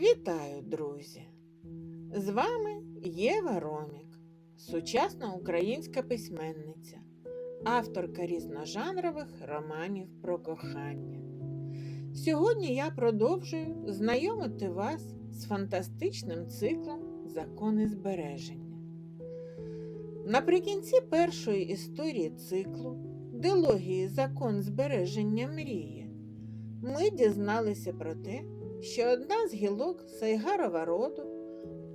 Вітаю, друзі! З вами Єва Ромік, сучасна українська письменниця, авторка різножанрових романів про кохання. Сьогодні я продовжую знайомити вас з фантастичним циклом Закони збереження. Наприкінці першої історії циклу, дилогії Закон збереження мрії, ми дізналися про те, що одна з гілок Сайгарова роду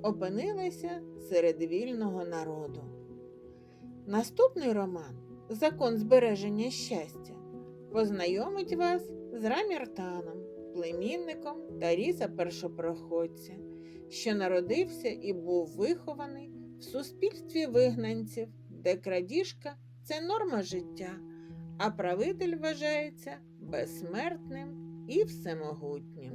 опинилася серед вільного народу. Наступний роман Закон збереження щастя познайомить вас з Раміртаном, племінником Таріса Першопроходця, що народився і був вихований в суспільстві вигнанців, де крадіжка це норма життя, а правитель вважається безсмертним і всемогутнім.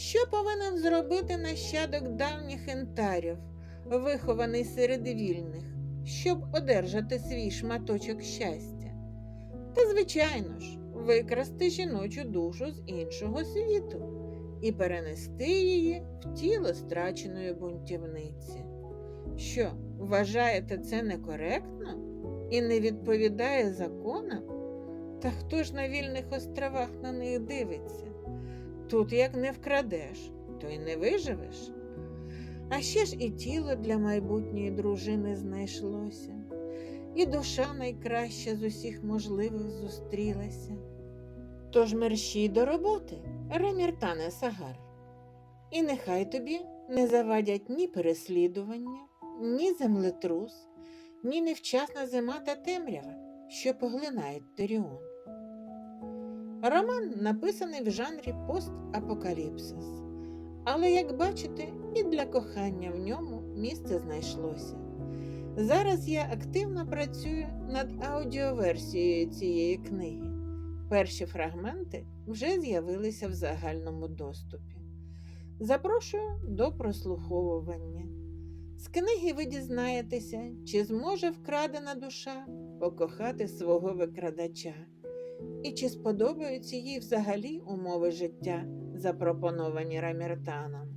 Що повинен зробити нащадок давніх ентарів, вихований серед вільних, щоб одержати свій шматочок щастя? Та, звичайно ж, викрасти жіночу душу з іншого світу і перенести її в тіло страченої бунтівниці. Що, вважаєте це некоректно і не відповідає законам? Та хто ж на вільних островах на них дивиться? Тут як не вкрадеш, то й не виживеш. А ще ж і тіло для майбутньої дружини знайшлося, і душа найкраща з усіх можливих зустрілася. Тож мерщій до роботи, Реміртане Сагар, і нехай тобі не завадять ні переслідування, ні землетрус, ні невчасна зима та темрява, що поглинають Торіон. Роман написаний в жанрі постапокаліпсис, але, як бачите, і для кохання в ньому місце знайшлося. Зараз я активно працюю над аудіоверсією цієї книги. Перші фрагменти вже з'явилися в загальному доступі. Запрошую до прослуховування. З книги ви дізнаєтеся, чи зможе вкрадена душа покохати свого викрадача і чи сподобаються їй взагалі умови життя, запропоновані Раміртаном,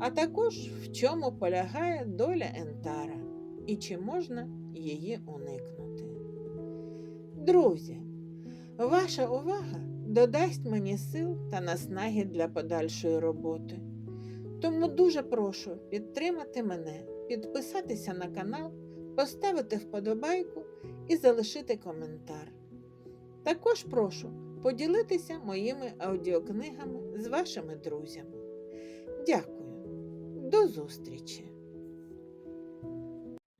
а також в чому полягає доля Ентара і чи можна її уникнути. Друзі, ваша увага додасть мені сил та наснаги для подальшої роботи. Тому дуже прошу підтримати мене, підписатися на канал, поставити вподобайку і залишити коментар. Також прошу поділитися моїми аудіокнигами з вашими друзями. Дякую. До зустрічі!